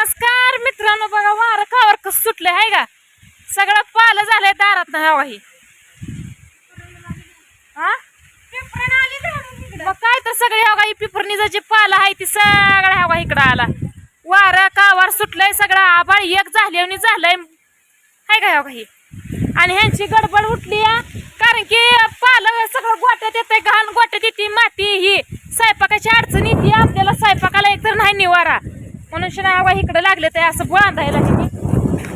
नमस्कार मित्रांनो बघा वारं कावर कसं सुटलं आहे का? सगळं पालं झालंय दारात हवा ही? मग काय तर सगळे हवा ही पिपरणीचा जे पाला आहे ती सगळं हवा इकडं आला. वारं कावर सुटलंय सगळं आबाळ एक झाले आणि झालंय आहे का हवा ही आणि ह्यांची गडबड उठली आ. कारण की पालं सगळं गोट्यात येते घाण गोट्यात येते माती ही स्वयंपाकाची अडचण येते आपल्याला स्वयंपाकाला एक तर नाही निवारा म्हणून शिना हवा इकडे लागले ते असं बांधायला किती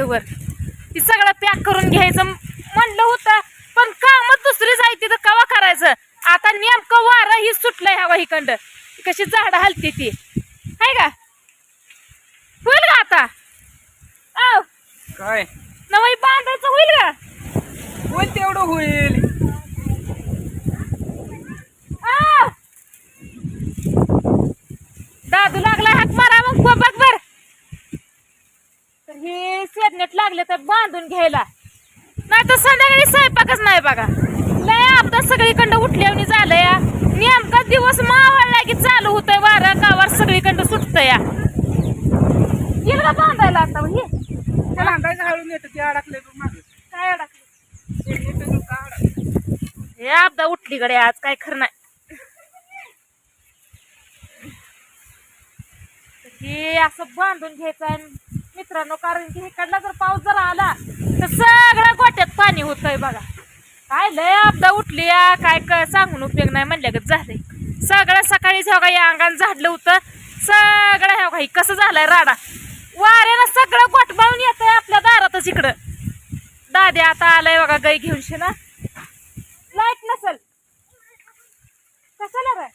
हाय का हवा इथं वर. ती सगळं पॅक करून घ्यायचं म्हणलं होतं पण काम दुसरी जायची तर कवा करायचं? आता नेमकं वारं ही सुटलंय हवा हिकंड कशी झाडं हलती ती. हाय का? होईल का आता? काय? नवाई बांधायचं होईल का? होईल तेवढं होईल. आ! दादू लागला हात मारा मग बघ. तर हे सेडनेट लागले तर बांधून घ्यायला. नाही तर संध्याकाळी स्वयंपाकच नाही बघा. लय आपदा सगळीकडं उठल्यावनी झालं या नेमका दिवस मावळला की चालू होतंय वारं कावर सगळीकडं सुटतं या येईल का बांधायला आता हे? त्याला अंदाज हळून येतं ते अडकले मागे. काय अडकलं? हे आपदा उठली गडे आज काय खरं नाही. हे असं बांधून घ्यायचं मित्रांनो कारण की इकडला जर पाऊस जर आला तर सगळ्या गोट्यात पाणी होतंय बघा. काय लय आपदा उठली या काय काय सांगून उपयोग नाही म्हणल्यागत झालंय. सगळं सकाळी जेव्हा या अंगाने झाडलं होतं सगळं ह्या काही कसं झालंय राडा. वाऱ्यानं सगळं गोटबाळून येतंय आपल्या दारातच इकडं. दाद्या आता आलाय बघा गाई घेऊनशी ना लाइट नसल कशाला रे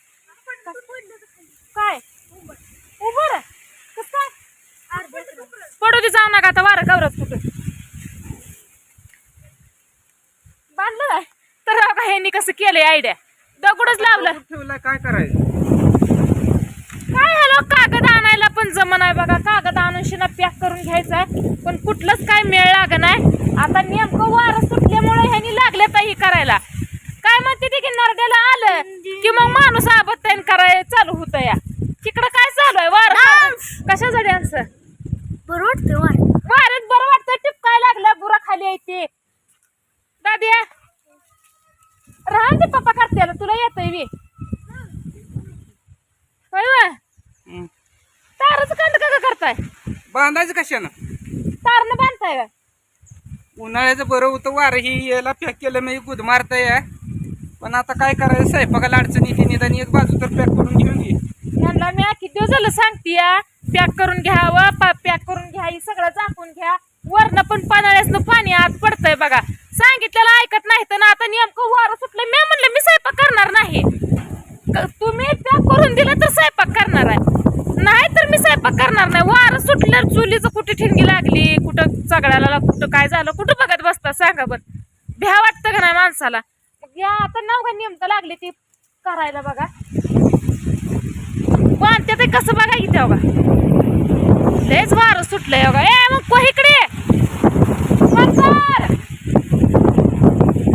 काय उभं रे कस काय पडू दे जाऊ नका आता वारं गौरव कुठं बांधलं काय तर बघा ह्यांनी कसं केलंय आयडिया दगडच लावलं. काय करायचं? काय हॅलो कागद आणायला पण जमन आहे बघा. कागद आणून शिना पॅक करून घ्यायचा पण कुठलंच काय मेळ लाग नाही. आता नेमकं वारं सुटल्यामुळे ह्यांनी लागले ताई करायला. काय म्हणते ते की नरड्याला आलं की मग माणूस आबत्ताईन कराय चालू होतं या. तिकडं काय चालू आहे? वारं कशासाठी यांचं बरं वाटतं वार वाऱ्यात बरं वाटतं टिपकाय लागलं बुरा खाली आहे ते दादिया राहा ते पप्पा करते तुला येतंय वी होय वा हं. तारच कंद का करताय बांधायचं कशानं? तारनं बांधताय का? उन्हाळ्याचं बरं होतं वारं ही याला पॅक केलं मी गुद मारताय पण आता काय करायचं स्वयंपाकाला अडचणी ती निदान एक बाजू तर पॅक करून घेऊन ये यांना मी किती दिवस झालं सांगते पॅक करून घ्यावं पॅक करून घ्या हे सगळं झाकून घ्या. वरनं पण पानाळ्यासनं पाणी आत पडतंय बघा. सांगितलेलं ऐकत नाही तर ना आता नेमकं वारं सुटलं. मी म्हणलं मी स्वयंपाक करणार नाही. क- तुम्ही पॅक करून दिलं तर स्वयंपाक करणार आहे. नाही तर मी स्वयंपाक करणार नाही. वारं सुटलं चुलीचं कुठे ठिणगी लागली? कुठं चगड्याला कुठं काय झालं? कुठं बघत बसता? सांगा बरं. भ्या वाटतं का नाही माणसाला? मग या आता नाव का नेमता लागली ती करायला बघा. बांधते ते कसं बघा इथे बघा. लयच वारं सुटलंय बघा. ए मग को इकडे.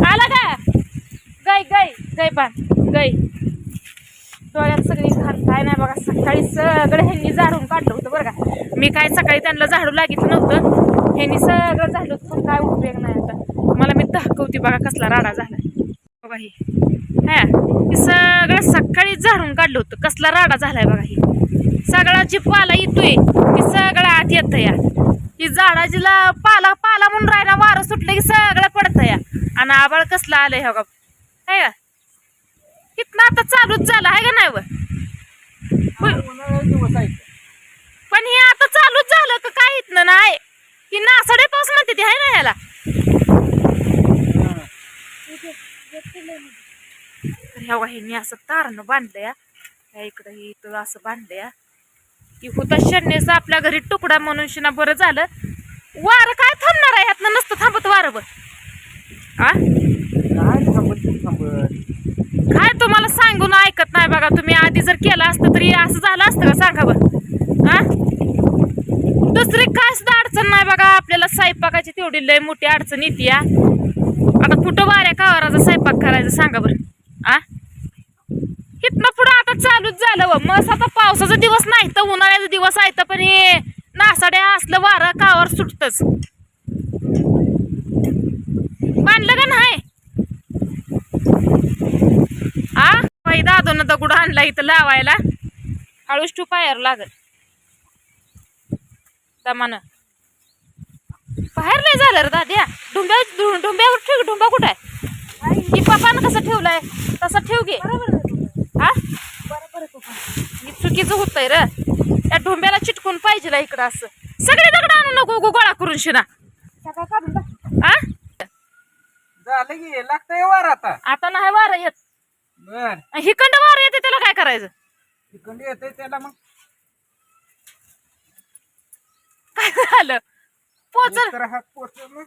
आला का? गई गई गई बांध. गई डोळ्यात सगळी काय नाही बघा सकाळी सगळं ह्यांनी झाडून काढलं होतं बरं का. मी काय सकाळी त्यांना झाडू लागित नव्हतं. ह्यांनी सगळं झाडलं होतं पण काय उपयोग नाही आता. मला मी दाखवते बघा कसला राडा झाला. बघा ही. हा हे सगळं सकाळी झाडून काढलं होतं. कसला राडा झालाय बघा ही. सगळा जी पाला येतोय ती सगळं आत येतं या ही झाडाजीला पाला पाला म्हणून राहिला वारं सुटलं की सगळं पडतं या आणि आबाळ कसलं आलंय हो का है का इथनं आता चालूच झालं आहे का नाही व? होय. उन्हाळ्याचे दिवस आहेत पण हे आता चालूच झालं का काय इथनं नाही ही नासडे पाऊस म्हणते ती आहे ना ह्याला. तर ह्या ह्यांनी असं तारनं बांधलंय. ह्या इकडं हे इथं असं बांधलंय. की होता शरणेचा आपल्या घरी तुकडा म्हणून शिना बरं झालं वारं काय थांबणार आहे ह्यातनं नसतं थांबत वारं बर आ काय थांबत थांबत काय तुम्हाला सांगून नाही बघा तुम्ही आधी जर केलं असतं तरी असं झालं असतं का? सांगा बरं. हा? दुसरी काय सुद्धा अडचण नाही बघा आपल्याला स्वयंपाकाची तेवढी लय मोठी अडचण येते या आता कुठं वाऱ्या कावाराचा स्वयंपाक करायचा सांगा बरं. आ इथनं पुढं आता चालूच झालं व. मग आता पावसाचा दिवस नाही तर उन्हाळ्याचा दिवस आहे तर पण हे नासाड्या असलं वारा कावर सुटतच. बांधलं का नाही? आ बाई दादोनं दगड आणला इथं लावायला. हळूच टू पायर लागल. दमानं. बाहेर नाही झालं रे दाद्या डुंब्या डुंब्यावर ठेव डुंबा कुठं आहे? ही पप्पानं कसं ठेवलंय? तसं ठेव घे हा? चुकीचं होतंय र. त्या डोंब्याला चिटकून पाहिजे इकडं असं. सगळे दगड आणू नको गोळा करून शिना. आ झालं की लागतंय वार आता. आता नाही वारं येत. बर. हिकंड वारं येते त्याला काय करायचं? तिकडे येतंय त्याला मग. काय झालं? पोचल. एक तर हात पोचल मग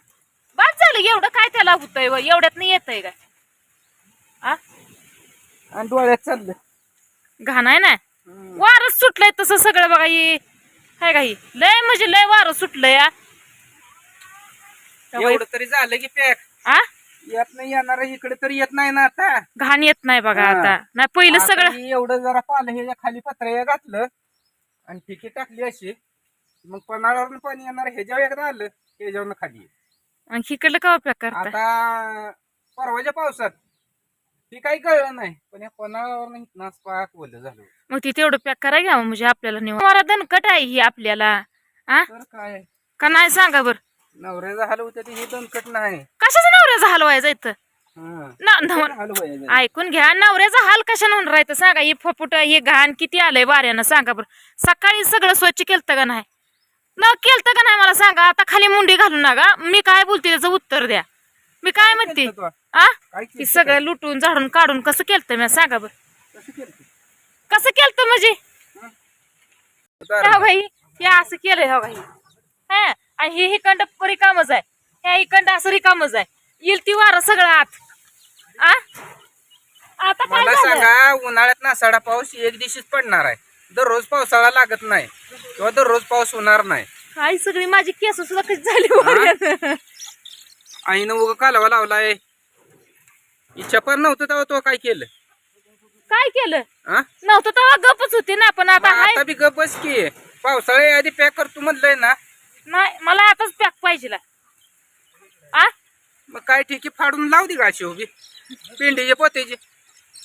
बाद झालं एवढं काय त्याला होतंय व? एवढ्यात नाही येतंय काय? आ? आणि डोळ्यात चाललं. घाण आहे ना? हम्म. वारच सुटलंय तसं सगळं बघा ही काय काही लय म्हणजे लय वारं सुटलंय या एवढं तरी झालं की पॅक. आ? येत नाही येणार इकडे तरी येत नाही ना आता. घाण येत नाही बघा हा. आता. नाही पहिलं आता सगळं हे एवढं जरा पालं हे खाली पत्र्या घातलं आणि ठिकी टाकली अशी. मग पन्हाळ्यावरून पाणी येणार ह्याच्यावर एकदा आलं ह्याच्यावरून खाली आहे. आणि हिकडलं का उपयोग करता? आता परवाच्या पावसात ती काही कळलं नाही पण या पाक ओलं झालं मग ती तेवढं पॅक करा घ्या म्हणजे आपल्याला निवड मला दणकट आहे ही आपल्याला. तर काय? का नाही सांगा बर. नवऱ्याचा हाल होते हे दणकट नाही. कशाचं नवऱ्याचा हाल व्हायचा इथं? हं. ना नव-. ऐकून घ्या नवऱ्याचा हाल कशाने होऊन राहायचं सांगा ही फपुट हे घाण किती आलंय वाऱ्यानं सांगा बरं. सकाळी सगळं स्वच्छ केलतं का नाही? न केलतं का नाही मला सांगा? आता खाली मुंडी घालू नका मी काय बोलते त्याचं उत्तर द्या. मी काय म्हणते? केलतं तू? आ? काय ती सगळं लुटून झाडून काढून कसं केलतं मी? सांगा बरं. कसं केलतं? म्हणजे? उदाहरण. हा भाई हे असं केलंय हा भाई. हा. आणि हे हिकंड रिकामच आहे. ह्या हिकंड असं रिकामच आहे. येईल ती वारं सगळं आत. आ? आता काय मला झालं? सांगा उन्हाळ्यात नासाडा पाऊस एक दिवशीच पडणार आहे. दररोज पावसाळा लागत नाही किंवा दररोज पाऊस होणार नाही. आई सगळी माझी केस सुद्धा कशी झाली वाऱ्यानं. आईनं उगा कालवा लावलाय. इच्छा पण नव्हतं तेव्हा तो काय केलं? काय केलं? हा? नव्हतं तेव्हा गपच होती ना पण आता मग हाय. आता बी गप बस की. पावसाळ्या आधी पॅक करतो म्हणलंय ना. नाही मला आताच पॅक पाहिजे आ? मग काय ठीक आहे फाडून लाव दे गाशी उभी. पिंडीचे पोतेचे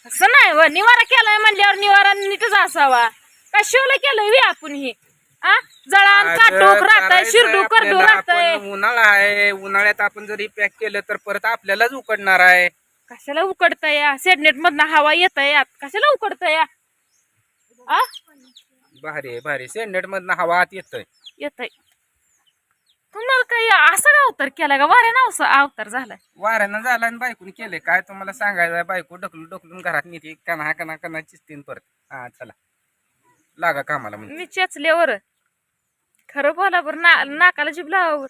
असं नाही व निवारा केलाय म्हणल्यावर निवारा नीटच असावा काय शिवला केलंय वी आपण ही? आ? जळान काटूक राहतय शिरडू करडू राहतय. उन्हाळा आहे उन्हाळ्यात आपण जरी पॅक केलं तर परत आपल्यालाच उकडणार आहे. कशाला उकडतय या? सेडनेट मधनं हवा येत यात. कशाला उकडतय या? आ? भारी आहे, भारी सेंडेट मधनं हवा आत येतोय. येतय. तुम्हाला काही असा का अवतार केलाय का? वाऱ्यानं अवसा अवतार झालाय. वाऱ्यानं झाला आणि बायकून केले काय तुम्हाला सांगायचं बायको ढकलून ढकलून घरात नेते. कना कना कना चिसतीन परत. हा चला. लागा कामाला म्हणजे मी चेचल्यावर. खरं बोला बरं ना नाकाला जीभ लावावर.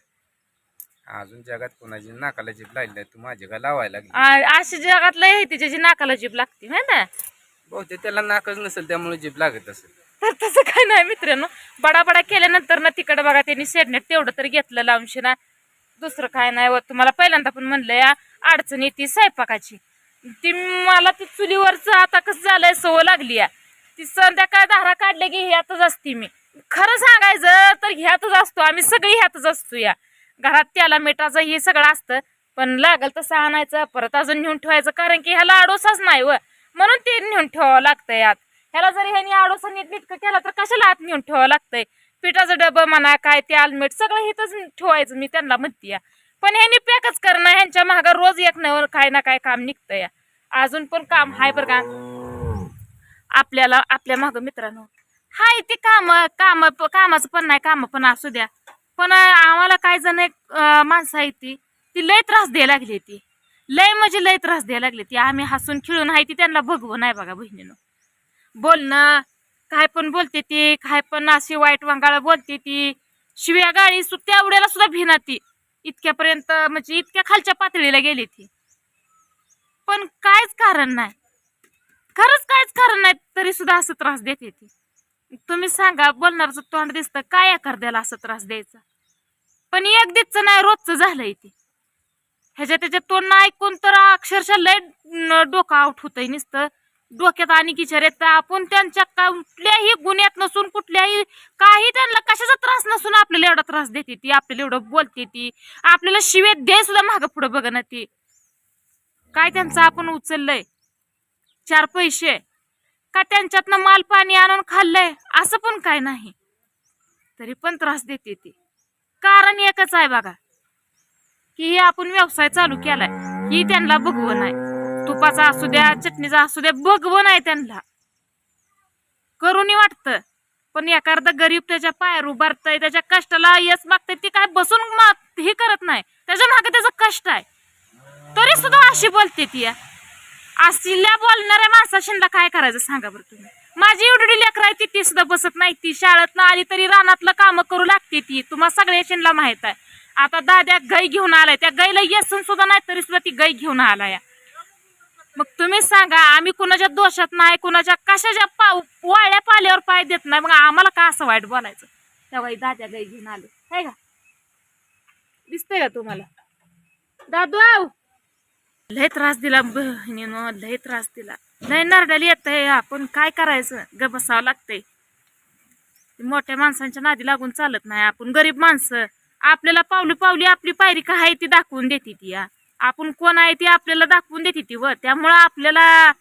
अजून जगात कोणाची नाकाला जीभ लागली तू माझी का लावायला लागली. आ- अशी जगात लय आहे त्याची नाकाला जीभ लागते माहिती आहे? बहुतेक त्याला नाकच नसेल त्यामुळे जीभ लागत असेल. तर तसं काय नाही मित्रांनो. बडाबडा केल्यानंतर ना तिकडं बघा त्यांनी सेडनेट तेवढं तरी घेतलं लावूनशी ना दुसरं काय नाही व तुम्हाला पहिल्यांदा पण म्हणलं या अडचण येते स्वयंपाकाची. ती मला ती चुलीवरचं आता कसं झालंय सवय लागली या ती संध्याकाळ धारा काढल्या की ह्यातच असते मी. खरं सांगायचं तर ह्यातच असतो आम्ही सगळी ह्यातच असतो या. घरात त्याला मिठाचं हे सगळं असतं पण लागल तसं आणायचं परत अजून नेऊन ठेवायचं कारण की ह्याला लाडोसाच नाही व. म्हणून ते नेऊन ठेवावं लागतं यात. ह्याला जरी ह्यानी आडोसा नीट नीटकं केला तर कशाला आत नेऊन ठेवावं लागतंय? पिठाचं डबं म्हणा काय ते आलमेट सगळं इथंच ठेवायचं मी त्यांना म्हणते पण ह्यांनी पॅकच करणं ह्यांच्या महागा रोज एक नवर काय ना काय काम निघतंय. अजून पण काम हाय बरं का? आपल्याला आपल्या माग मित्रांनो. हाय ते काम काम कामाचं पण नाही काम पण असू द्या. पण आम्हाला काय जण एक माणसं आहे ती ती लय त्रास द्यायला लागली ती. लय म्हणजे लय त्रास द्यायला लागली ती. आम्ही हसून खिळून आहे ती त्यांना बघवू नाही बघा बहिणीनं. बोलणं काय पण बोलते ती काय पण अशी वाईट वांगाळा बोलते ती. शिव्या गाळी सु तेवढ्याला सुद्धा भिना ती. इतक्यापर्यंत म्हणजे इतक्या खालच्या पातळीला गेली ती. पण कायच कारण नाही. खरंच कायच कारण नाही तरी सुद्धा असं त्रास देते ती. तुम्ही सांगा बोलणारचं तोंड दिसतं काय एखाद्याला असं त्रास द्यायचा? पण एक दिवचं नाही रोजचं झालंय ते. ह्याच्या त्याच्या तोंड ऐकून तर अक्षरशः लय डोकं आउट होतंय नुसतं. डोक्यात आणि किचर येत. आपण त्यांच्या कुठल्याही गुन्ह्यात नसून कुठल्याही काही त्यांना कशाचा त्रास नसून आपल्याला एवढा त्रास देते ती आपल्याला एवढं बोलते ती. आपल्याला शिवे दे सुद्धा माग पुढं बघ ना ती. काय त्यांचं आपण उचललंय? चार पैसे. का त्यांच्यातनं माल पाणी आणून खाल्लंय? असं पण काय नाही. तरी पण त्रास देते ती. कारण एकच आहे बघा. की हे आपण व्यवसाय चालू केलाय. ही त्यांना बघवण आहे. तुपाचा असू द्या चटणीचा असू द्या बघवं आहे त्यांना. करूनही वाटत. पण एखादा गरीब त्याच्या पायावर उभारतय त्याच्या कष्टाला यश मागतय ती काय बसून हे करत नाही. त्याच्यामागे त्याचं कष्ट आहे. तरी सुद्धा अशी बोलते ती. असल्या बोलणाऱ्या माणसाशीला काय करायचं सांगा बरं तुम्ही. माझी एवढी लेकर आहे ती ती सुद्धा बसत नाही ती. शाळेत आली तरी रानातलं काम करू लागते ती. तुम्हाला सगळ्या शिनला माहीत आहे. आता दाद्या गाई घेऊन आलाय. त्या गाईला येसन सुद्धा नाही तरी सुद्धा ती गाई घेऊन आलाय. मग तुम्ही सांगा आम्ही कुणाच्या दोषात नाही कुणाच्या कशाच्या पा वाळ्या पाल्यावर पाय देत नाही. मग आम्हाला का असं वाईट बोलायचं? तेव्हा दाद्या गाई घेऊन आले. आहे का? दिसतंय का तुम्हाला? दादू आव लय त्रास दिला बहिणीनं लय त्रास दिला. लय नरडाली येत आहे आपण काय करायचं? ग बसावं लागतंय. मोठ्या माणसांच्या नादी लागून चालत नाही आपण. गरीब माणसं. आपल्याला पावली पावली आपली पायरी काय आहे ती दाखवून देते ती या. आपण कोण आहे ते आपल्याला दाखवून देते ती व. त्यामुळं आपल्याला